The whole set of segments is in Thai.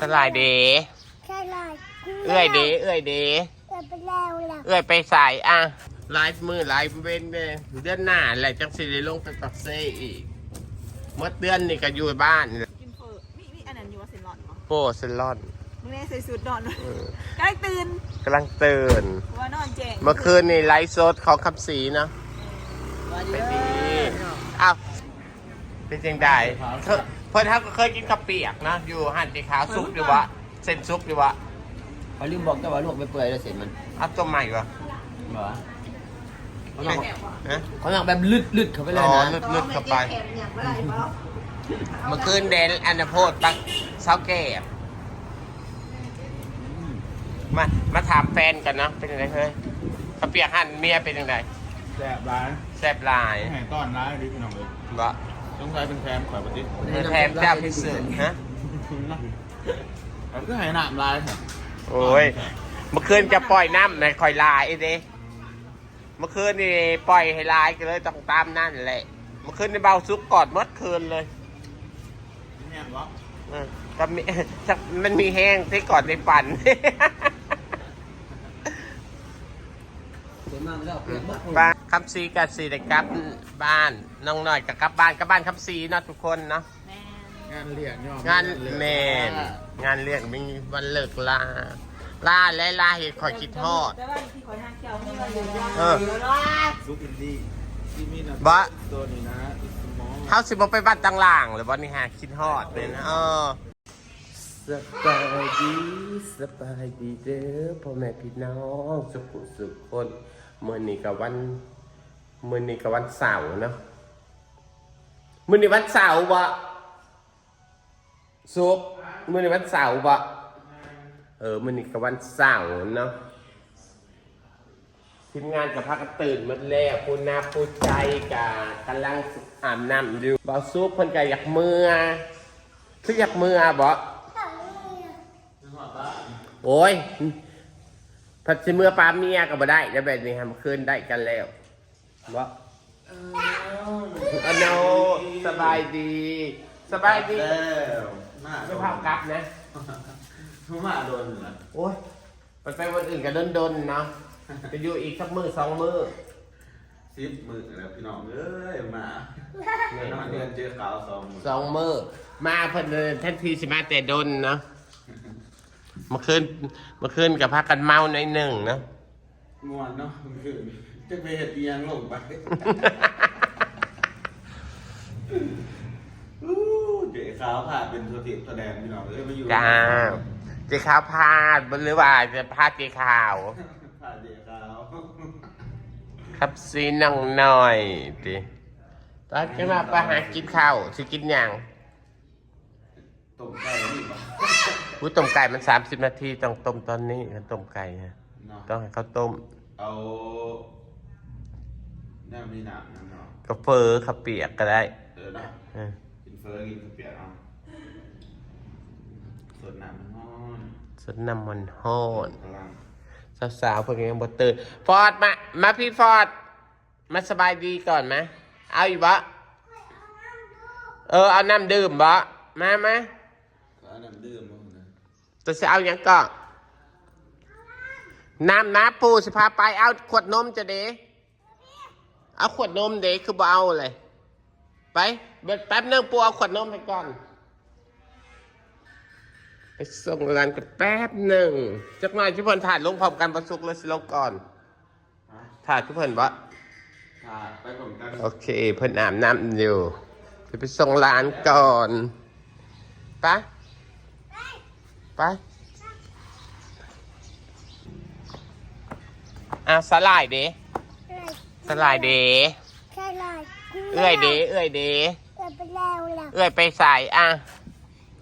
สลายเดใช่เลยเอื้อยเดเอื้อยเดเอื้อยไปแล้วล่ะเอื้อยไปใส่อะไลฟ์มือไลฟ์เว้นเด้อเดือนหน้าแหละจังสิได้ลงไปปักเซ่อีกเมื่อเดือนนี่ก็อยู่บ้านกินเฟอร์มีมีอันนั้นอยู่ว่าเซนลอนมั้งโป้เซลอนมึงเนี่ยใส่สูทนอนเออใกล้ตื่นกำลังตื่นเพราะว่านอนแจ้งเมื่อคืนนี่ไลฟ์สดของคำสีเนาะไปดีอ้าวเป็นจังไดเธอ เพิ่นทักก็เคยกินข้าวเปียกนะ อยู่หั่นจีขาวซุปหรือวะเส้นซุปหรือวะเขาลืมบอกแต่ว่าลวกไปเปื่อยแล้วเสร็จมันเอาตัวใหม่วะเหรอเขาไม่ลองฮะเขาลองแบบลึดลึดๆเข้าไปเลยอ๋อนะ ลึดลึดเข้าไป เมื่อคืนเดนอันนโพดปักเช้าแก่มา มาถามแฟนกันเนาะเป็นยังไงเฮ้ยข้าวเปียกหั่นเมียเป็นยังไงแซ่บร้ายแซ่บหลายแห่งต้อนร้ายดิพี่น้องเลยบ่ ต้องใช้เป็นแคมข่อยปฏิแถมเจ้าพิเศษฮะมันก็ให้หนามร้ายค่ะโอ้ย เมื่อคืนจะปล่อยน้ำในคอยลายเด้เมื่อคืนนี่ปล่อยให้ลายก็เลยต้องตามนั่นแหละ เมื่อคืนนี่เบาซุกกอดหมดคืนเลยแม่นวะเออก็มีมันมีแห้งที่กอดในฝัน สวยมากแล้วเปลือกมาก บ้านคำซีกับซีได้กลับบ้านน้องหน่อยกับกลับบ้านกับบ้านคำซีเนาะทุกคนเนาะแม่งานเลี้ยงย่อมงานแมนงานเรียกมีวันเลิกลาลาและลาเหตุคอยคิดทอดแต่ว่าที่คอยห้างเกี่ยวนี่มันอยู่ยากเออซุปอินดี้ที่มีนะบะตัวนี้นะอิสมอเฮาสิบ่ไปบ้านต่างล่างหรือบ่นี่ฮะคิดทอดเลยนะเออสบายดีสบายดีเด้อพ่อแม่พี่น้องสุขุสุขคน มื้อนี้กับวันมื้อนี้กับวันเสาร์เนาะมื้อนี้วันเสาร์บ่สุกร์มื้อนี้วันเสาร์บ่เออมื้อนี้กับวันเสาร์เนาะทีมงานกับพักกันตื่นหมดแล้วผู้นาผู้ใจกับกำลังอาบน้ำอยู่บ่ซุกเพิ่นก็อยากเมื่อคืออยากเมื่อบ่โอ้ย พัดสิเมื่อปลาเมียก็บ่ได้แล้วแบบนี้ทำคืนได้กันแล้วบ่อันโนสบายดี สบายดีแล้วมาไม่ภาพกลับนะมาโดนเหรอโอ้ยไปไปวันอื่นก็ดนๆเนาะจะอยู่อีกสักมือสองมือซิปมือแล้วพี่น้องเอ้ยมาน้ำมันเดือนเจอขาวสองมือสองมือมาเพิ่นเดินทันทีสิมาแต่ดนเนาะ เมื่อคืนเมื่อคืนกับพักกันเมาในอยหนึ่งเนาะมวนเนาะมันคือจะไปเห็ดเอียงลงไปอู้เจ๊ขาวผ่าเป็นตัวติดตัวแดงพี่น้องเอ้ยมาอยู่จ้าเจขาวพลาดหรือว่าจะพลาดเจขาว ผ่าเจ๊ขาวครับซีน้องหน่อยดิตอนจะมาไปหากินข้าวสิกินหยังตกใจนี่ปะ วุ้ต้มไก่มันสามสิบนาทีต้องต้มตอนนี้ต้มไก่ฮะเนาะต้องให้เขาต้มเอาแน่มีหนักนะเนาะกาเฟอข้าวเปียกก็ได้เออเนาะเออกินเฟอร์กินกระเปียกเอาสดน้ำมันฮ้อนสดน้ำมันฮ้อนพลังสาวๆพวกนี้ยังบ่ตื่นฟอร์ดมา มาพี่ฟอร์ดมาสบายดีก่อนไหมเอาอยู่บะเออเอาน้ำดื่มบะมามาแล้วน้ำดื่มมั้งนะ จะจะเอาอย่างก่อนน้ำน้ำปูสิพาไปเอาขวดนมจะเดเอาขวดนมเดคือบ่เอาเลย ไปเบิดแป๊บนึงปูเอาขวดนมไปก่อน ไปส่งร้านกันแป๊บหนึ่งจักหน่อยที่เพิ่นถ่ายลงพร้อมกันประสุกเลยสิลงก่อนฮะถ่ายที่เพิ่นวะขาดไปผมกันโอเค เพิ่นอาบน้ำอยู่จะไปส่งร้านก่อนไป ไปอะสลายเดสลายเดใช่เลยเอื้อยเดเอื้อยเดเอื้อยไปแล้วล่ะเอื้อยไปใส่อะ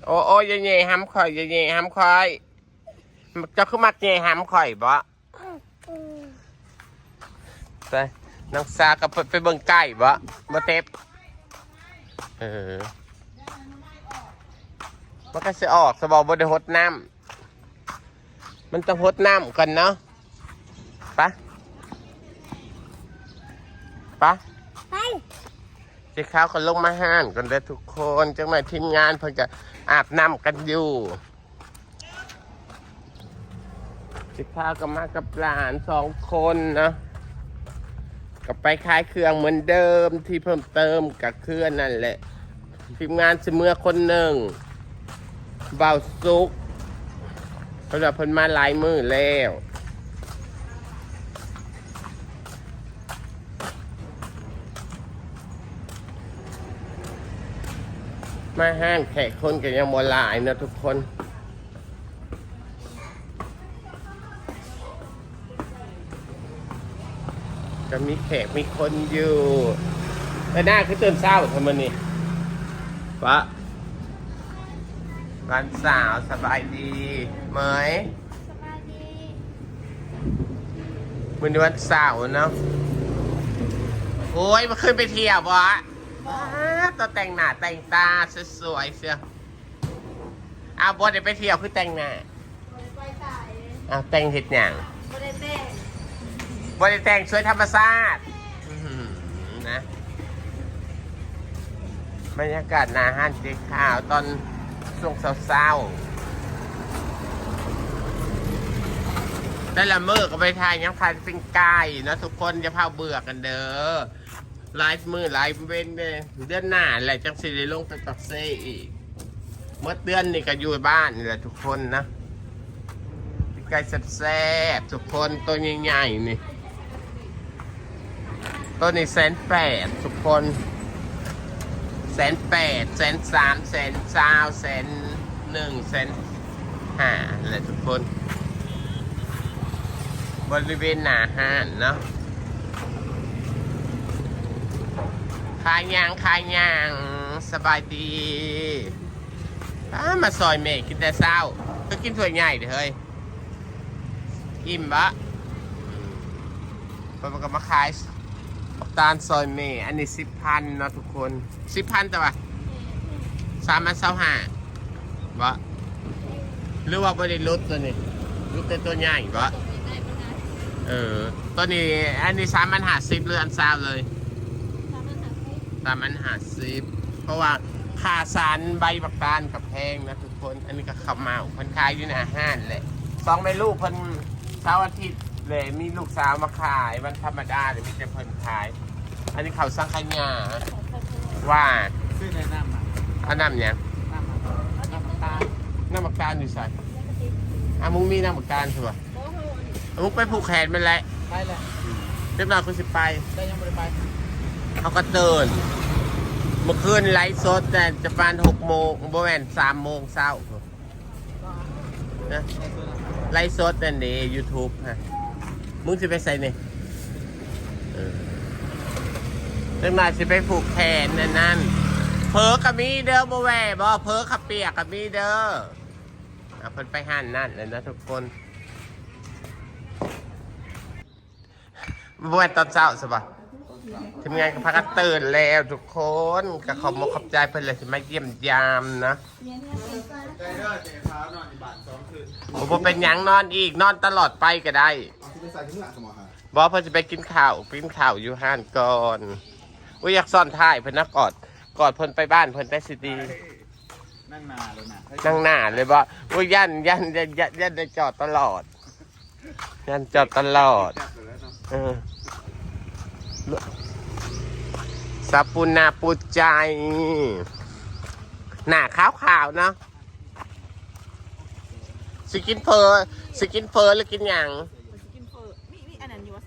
โอ้โอ้ยเย่ๆห้ำข่อยเย่ๆห้ำข่อยเจะขึ้นมาเย่ห้ำข่อยบ่อืมอืมไปน้องซากับไปเบิ่งไก่บ่บ่เต็บเออ มันก็จะออกสบอบได้หดน้ำมันต้องหดน้ำกันเนาะปะปะไปเจ้าข้าวก็ลงมาห้านกันเด้ทุกคนจังหน่อยทีมงานเพิ่นก็อาบน้ำกันอยู่สิข้าวก็มากับหลานสองคนนะก็ไปขายเครื่องเหมือนเดิมที่เพิ่มเติมกับเครื่องนั่นแหละทีมงานเสมือคนหนึ่ง เบาซุกเพราะว่าเพิ่นมาลายมือแล้วมาห้างแขกคนกันยังบ่หลายนะทุกคนก็มีแขกมีคนอยู่แต่หน้าคือตื่นเศร้าทำไมนี่ปะ วันสาวสบายดีเหมยสบายดีวันนี้วันเสาร์เนาะโอ้ยมาขึ้นไปเที่ยวบ่ะว้าตัวแต่งหน้าแต่งตาสวยๆเสียอ้าวบอเดี๋ยวไปเที่ยวคือแต่งหน้าอ้าวแต่งเห็ดหยังบ่ได้เต้นบริแต่งช่วยธรรมชาติอื้อหือนะบรรยากาศหนาห้านเจ๊ขาวตอน ช่งเศร้าๆได้ละเมื่อก็ไปทายยังพันเป็นไก่นะทุกคนจะเผาเบื่อกันเด้อไลฟ์มือไลฟ์เว้นเด้อเดือนหน้าแหละจังสิได้ลงไปปักเซ่อีกเมื่อเดือนนี่ก็อยู่บ้านนี่แหละทุกคนนะไก่แซ่บๆทุกคนตัวใหญ่ๆนี่ตัวนี้แสนแปดทุกคน แสนแปดแสนสามแสนเก้าแสนหนึ่งแสนห้าแหละทุกคน บริเวณหนาห้านเนาะขายยางขายยางสบายดีอ้ามาซอยเมฆกินแต่เช้าก็กินถ้วยใหญ่เด้อเฮ้ยอิ่มบะเพิ่นก็มาขาย ตาลซอยเมย์อันนี้สิบพันเนาะทุกคนสิบพันแต่ว่าสามพันเศร้าห้าบะหรือว่าไม่ได้ลดตัวนี้ลดแต่ตัวใหญ่บะเออตัวนี้อันนี้สามพันห้าสิบเรือนซาวเลยสามพันห้าสิบเพราะว่าค่าสารใบปักตาลกับแพงนะทุกคน อันนี้ก็ขับมาเพันขายอยู่ในอาห้านแหละสองแม่ลูกเพิ่นเช้าร์อาทิตย์ เลยมีลูกสาวมาขายวันธรรมดาเดี๋ยวมีแต่เพิ่นขาย อันนี้เขาวสังขยาว่าซื้อในน้ำมาอันน้ำเนี่ยงน้ำมาน้ำตาลน้ำมักตาลอยู่ใส่อะมึงมีน้ำมักตาลใช่ปะอะมึงไปผูกแขนมันแหละไปเลยเรียบร้อยคุณสิไป ได้ยังไม่ได้ไปเขาก็เตือนเมื่อคืนไลฟ์สดแต่จะประมาณหกโมงบ่แม่นสามโมงเช้านะไลฟ์สดนั่นเดยูทูบฮะ มึงจะไปใส่เนี่ยเออเรื่องมาสิไปผูกแขนนั่นนั่นเพอกับมีเด้อบ่แหวบ่เพอขับเปียกกับมีเด้อเอาเพิ่นไปหันนั่นเลยนะทุกคนบ่แม่นตอนเช้าใช่ะทีมงานก็พักกันตื่นแล้วทุกคนก็ขอบมขอบใจเพื่อนเลยที่มาเยี่ยมยามนะใจเด้อเจ๊ขาวนอนที่บ้านสองคืนผมเป็นยังนอนอีกนอนตลอดไปก็ได้ ที่ไปใส่ที่เมื่อสมอฮะบอกเพื่อนจะไปกินข้าวกินข้าวอยู่ห้านก่อนอุ้ยอยากซ่อนท้ายเพื่อนนะกอดกอดเพื่อนไปบ้านเพื่อนได้สิดีนั่งนาเลยนะนั่งหน้าเลยบ่อุ้ยยันยันยันยันยันได้จอดตลอด ยันจอดตลอดจับเลยแล้วเนาะเออสับปุนาปุใจ หน้าขาวขาวๆเนาะสกินเพอร์สกินเพอร์หรือกินหยัง กินเฟอร์มีมีอันนั้นอยู่ว่า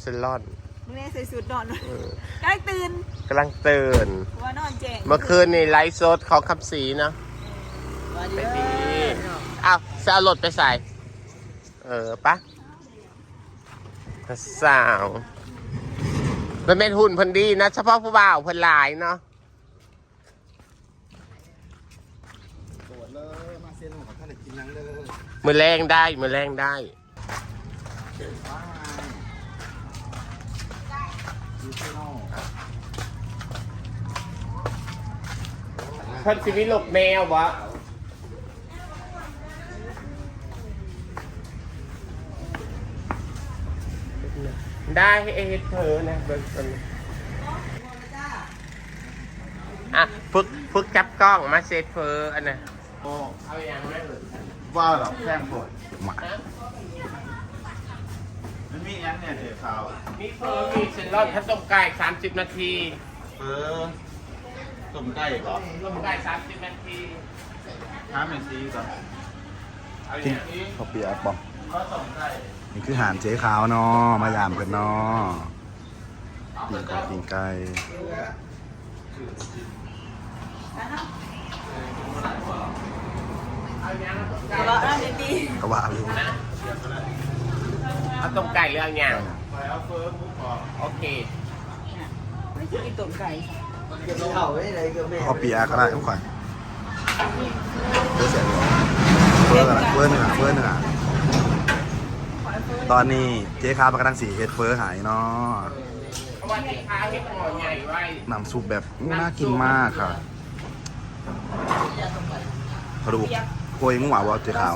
เซนหลอนเหรอโอ้เซลอนมึงแน่ใส่สูตรนอนเออใกล้ตื่นกำลังตื่นเพราะว่านอนแจ้งเมื่อคืนนี่ไลฟ์สดของคำสีเนาะไปดีอ้าวจะเอารถไปใส่ เออปะสาวมันเป็นหุ่นเพันดีนะ เฉพาะผู้บ่าวเพันหลายเนาะโดดเลยมาเซียนของท่านกินนังเลยมือแรงได้ มือแรงได้ ยูเซโน่เพิ่นสิมีลูกแมววะได้ให้เอเธอนะเบิ่งก่อนอะฝึกฝึกจับกล้องมาเซตเฟอร์อันน่ะโอ้เอาอย่างนั้นเลยว้าวหรอแพงปวดหมาฮะมี ยังเนี่ยเจ๊ขาวมีเฟอร์มีเซนรอนถ้าต้มไก่30 นาทีเออต้มไก่ก่อนต้มไก่30 นาทีห้าเมซีก่อนเอาอย่างนี้ข้าวเปียกบอกก็ต้มไก่นี่คืออาหารเจ๊ขาวเนาะมายามเพิ่นเนาะปิ้งไก่ปิ้งไก่เอาอย่างนั้นทะเลาะกันดีก็ว่าอยู่ เอาต้มไก่หรือเอาอย่างไปเอาเฟิร์มมุกก่อนโอเคๆไม่ใช่กินตุ๋นไก่ข้าวเปียกก็ได้ทุกคนเพื่อเสียเลยเพื่อเพื่อหนึ่งอะเพื่อหนึ่งอะตอนนี้เจ๊ขาวมันกำลังสีเฮ็ดเฟอร์หายเนาะเพราะว่าที่ค้าเห็ดหม้อใหญ่ไว้น้ำซุปแบบน่ากินมากค่ะกระดูกโคยงูหวาวะเจ๊ขาว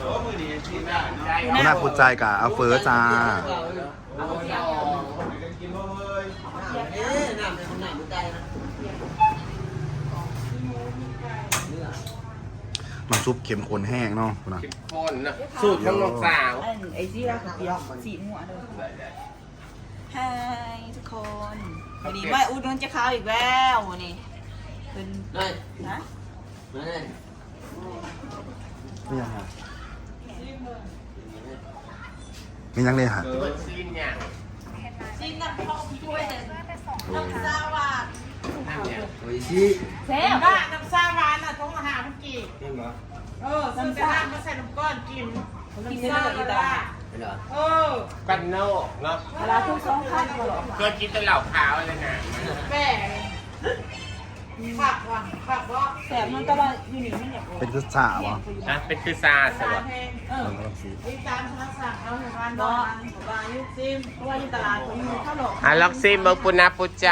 เออมือนี้กินได้เนาะได้คุณน่าพูดใจกับอาเฟอร์จ้าเอาซุปเค็มข้นแห้งเนาะคุณนะเข้มข้นนะสูตรของน้องสาวอันไอ้ที่รากับเปียกสีม่วงเลยฮายทุกคนวันนี้ไมาอุดนนจะข้าวอีกแล้ววันนี้เป็นนะไม่ยังครับไม่ยังเลยฮะเปิดซีนอย่างซิมน้ำข้าวถ้วยหนึ่งน้ำซาวานนั่นเนี่ยแซ่บ้าน้ำซาวานน่ะท้องอาหารมันกี่เออซื้อแต่น้ำมาใส่น้ำก้อนกินกินได้เลยอีตาเออกันโนกเนาะเวลาทุกสองพันก็หรอเคยกินแต่เหล่าขาวเลยนะแม่ผักว่ะผักว่าแซ่บมันก็ว่าอยู่นี่มันอยากเป็นกุศลวะนะเป็นคือซาสตาวะ เออมันกำลังซื้อวิตามทางสั่งเอาในร้านนบออนกบายุคซิมเพราะว่าอยู่ตลาดผมอยู่ข้าวหลอกอะล็อกซีเบิร์ปุนาปุใจ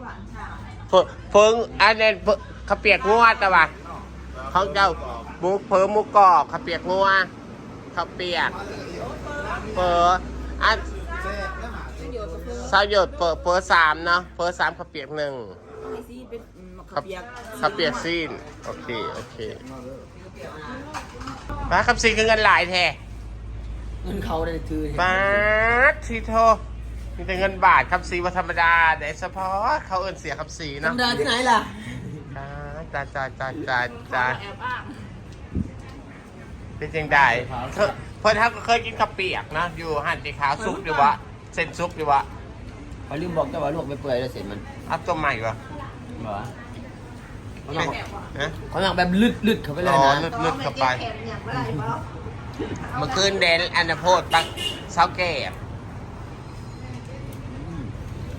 หวานฉ่เพิ่งเพิ่งอันนี้เพิ่งข้าเปียกงัวแต่ว่าเขาเจ้าหมูเพิ่มหมูกรอบเขาเปียกงัวเขาเปียกเปิดอันสาวหยดเปิดเปิดสามเนาะเปิดสามเขาเปียกหนึ่งเขาเปียกข้าเปียกซีนโอเคโอเค ป้าคำซีคือเงินหลายแท้เงินเขาได้ถือป้าดทีโทมีแต่เงินบาทคำซีว่าธรรมดาแต่เฉพาะเขาเอินเสียคำซีธรเนาะรมดาที่ไหนล่ะจ้าจ้าจ้าจ้าจ้าแอบอ้างเป็นจังได้เคยเพื่อนเขาก็เคยกินข้าวเปียกนะ อยู่หั่นตีขาวซุปดีวะเส้นซุปดีวะเขาลืมบอกเจ้าว่าลวกไปเปื่อยแล้วเสร็จมันเอาตัวใหม่วะเหรอเขา หเป็นันกฮะเขาหนักแบบลึดลึดเข้าไปเลยอ๋อนะลึดๆเข้าไป เมื่อคืนเดนอันนโพดปักเสาแก่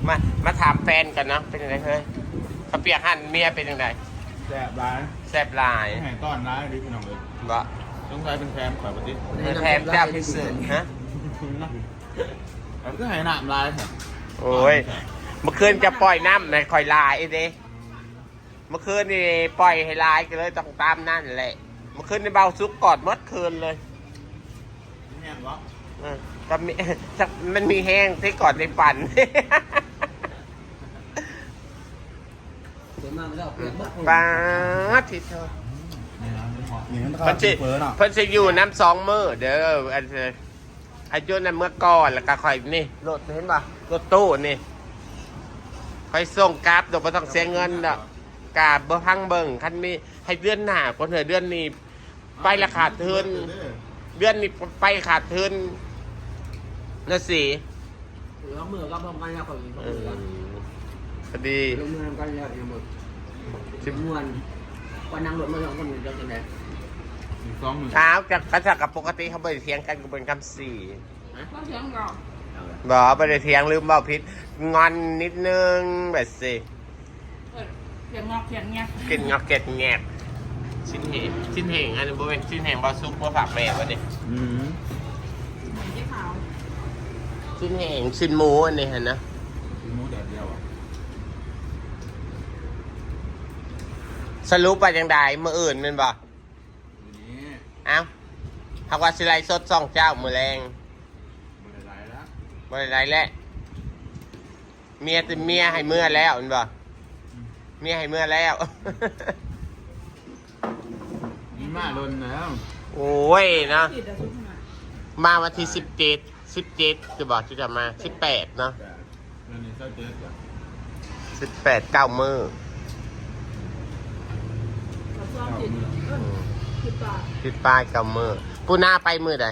มา มาถามแฟนกันเนาะ เป็นยังไงเฮ้ยข้าวเปียกหั่นเมียเป็นยังไงแซ่บร้ายแซ่บหลายแห่งต้อนร้ายดิพี่น้องเลยบ่ต้องใช้เป็นแคมข่อยปฏิเป็นแถมเจ้าพิเศษฮะมันก็ให้น้ำลายค่ะโอ้ย เมื่อคืนจะปล่อยน้ำในคอยลายเด้เมื่อคืนนี่ปล่อยให้ลายก็เลยต้องตามนั่นแหละ เมื่อคืนนี่เบาซุกกอดหมดคืนเลยแห้งวะเออก็มีสักมันมีแห้งที่กอดในปั่นสวยมากแล้วเปลือกบักป้าดทิเธอ นี่มันเพิ่นสิเฟอร์เนาะเพิ่นสิอยู่น้ำสองมือเด้ออันเอ่ออายุนั้นเมื่อก่อนแล้วก็ค่อยนี่รถเห็นป่ะรถตู้นี่ค่อยส่งกราฟโดยบ่ต้องเสียเงินดอก กราบบ่พังเบิ่งคันมีให้เดือนหน้าคนเถอะเดือนนี้ ไปละขาดทุนเดือนนี้ไปขาดทุนน่ะสิลงมือก็ประมาณแล้วเขาลงเอมืออกันพอดีลงมือกันแล้วยังหมดสิบมวนวันนั่งรถมาสองคนจะเป็นไงอีกสองหมื่นเช้าจากกระจากกับปกติเขาบ่ได้เถียงกันก็เป็นคำสี่ก็เสียงก่อนบ่บ่ได้เถียงลืมเบาผิดงอนนิดนึงแบบสิ เสียงงอกเสียงเงี้ยกินงอกเก็ดแงบชิ้นเหงชิ้นเหงอันนี้บ่เป็นชิ้นเหงบาซุกบ่ผักแม่วะนี่อืมยี่ขาวชิ้นเหงชิ้นหมูอันนี้ฮะนะกินหมูแดดเดียวอะสรุปไปจังไดมื้ออื่นแม่นบ่วันนี้เอ้าหากว่าสิไลฟ์สดซ่องเจ้ามื้อแรงบริไลแล้วบ่ได้ไลฟ์แล้วเมียติเมียให้เมื่อแล้วแม่นบ่ เมียให้เมื่อแล้วอืมมาลนแล้วโอ้ยนะผิดอะทุกคนมาวันที่สิบเจ็ดสิบเจ็ดจะบอกจะจะมาสิบแปดเนาะนั่นนี่เจ้าเจ๊จ้ะสิบแปดเก้ามือเราซ้อมผิดเออผิดปากสิบป้ายเก้ามือปูหน้าไปมือใด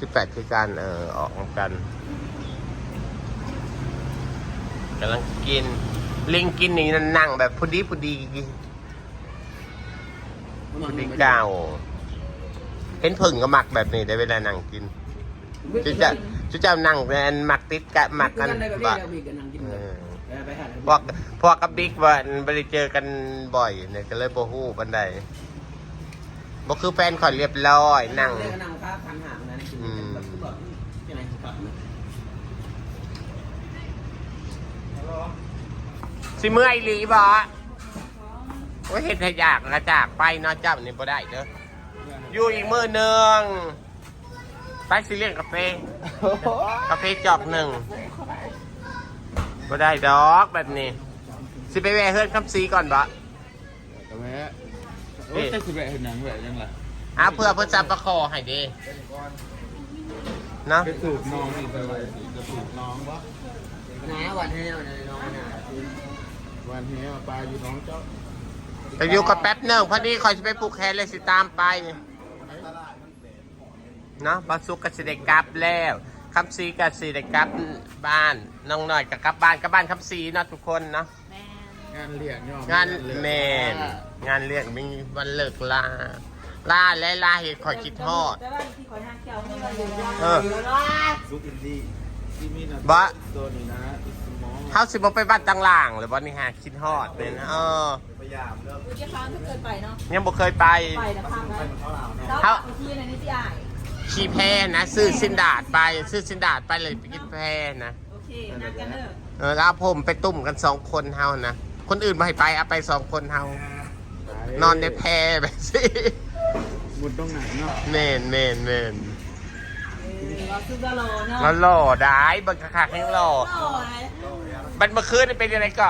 สิบแปดคือการเออออกกันกำลังกิน ลิงกินนี่นั่งแบบพอดีพอดีพอดีเก้าเห็นผึ่งก็หมักแบบนี้ได้เวลานั่งกินจุจะจุจะนั่งเป็นหมักติดกะหมักกันได้กับบะเด็กกันนั่งกินเอเลยอไปหาพวกพวกกับบิ๊กว่าไม่ได้เจอกันบ่อยเนี่ยก็เลยโบฮู้บันไดบ่คือแฟนข่อยเรียบร้อยนั่งเด็กก็นั่งค้าพันหางนั้นกินแบบคือแบบยังไงครับ สิเมื่อยหลีบ่โอ้ยเห็ดให้อยากกระจากไปเนาะเจ้านี่บ่ได้เด้ออยู่อีกมือหนึ่งไปสิเลี้ยงกาแฟกาแฟจอกหนึ่งบ่ได้ดอกแบบนี้ สิไปแวะเฮือนคำซีก่อนบ่แต่แม่โอ้ยจะสิแบะเห็นหนังแบะยังล่ะอะเพื่อเพื่อจับประคอให้เดีเนาะไปสูบน้องนี่ไปไว้สิจะสูบน้องวะนะวันนี้วันนี้น้องนะ วันนี้ปลาอยู่น้องเจ้าแต่อยู่กับแป๊บหนึ่งพอดีคอยจะไปปลูกแคนเลยสิตามไปเนาะบาสุกกับสิเดกลับแล้วคำซีกับสิเดกลับบ้านน้องหน่อยกับกลับบ้านกับบ้านคำซีเนาะทุกคนเนาะแม่งานเลี้ยงย่อมงานแมนงานเรียกมีวันเลิกลาลาและลาเหตุคอยคิดทอดแต่ว่าที่ขอทางเกี่ยวนี่มันอยู่ยาวเออซุปอินดี้ที่มีนะบะตัวนี้นะอิสมอง เขาสิบไปบ้านต่างล่างหรือบ้านนี่ฮะคิดทอดเลยนะเออพยายามเลิกเจ้าค้างถ้าเกิดไปเนาะยังบ่เคยไป ไปนะพังนะเขาเราเนาะแล้วที่ในนี้ที่อ่ายขี่แพนะ ซื้อสินดาดไป ซื้อสินดาดไปเลยไปกินแพนะ โอเคนักกันเนอะเออแล้วผมไปตุ่มกันสองคนเฮานะ คนอื่นไมาให้ไปเอาไปสองคนเฮานอนในแพแบบสิหมุดตรงไหนเนาะเมนเมนเมนเราซื้อตลอเนาะแล้วหล่อได้บังคักให้หลอหล่อ ไงบันเมื่อคืนนี่เป็นยังไงก็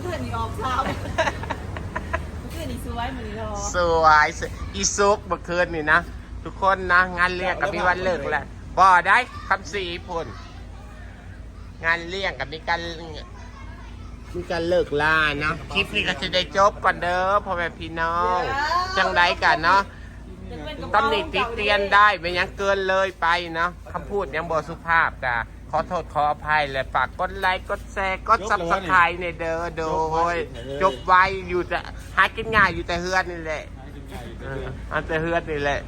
เพื่อนนี่ออกเช้าเพื่อนนี่สวยเหมือนรอสวยสวยอีซุปเมื่อคืนนี่นะ ทุกคนนะงานเลี้ยงกับมีวันเลิกแล้วบ่ได้คำสีพุ่นงานเลี้ยงกับมีการมีการเลิกลาเนาะคลิปนี้ก็จะได้จบก่อนเด้อพ่อแม่พี่น้อง จังไดกันเนาะตำหนิติเตียนได้ไม่ยังเกินเลยไปเนาะคำพูดยังบสุภาพจ้ะ ขอโทษขออภัยและฝากกดไลค์กดแชร์กดซับสไครต์ในเด้อโดยจบไว้อยู่แต่หากินง่ายอยู่แต่เฮือนนี่แหละเอออันแต่เฮือดนี่แหละ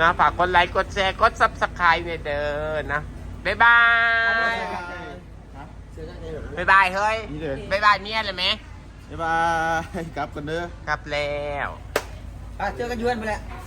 นะฝากกดไลค์กดแชร์กดซับสไครต์เนี่ยเด้อนะบ๊ายบายบ๊ายบายเฮ้ยนี่เลยบ๊ายบายเมียเลยไหมบ๊ายบายกลับกันเด้อครับแล้วเจอกันยวนไปแล้วบ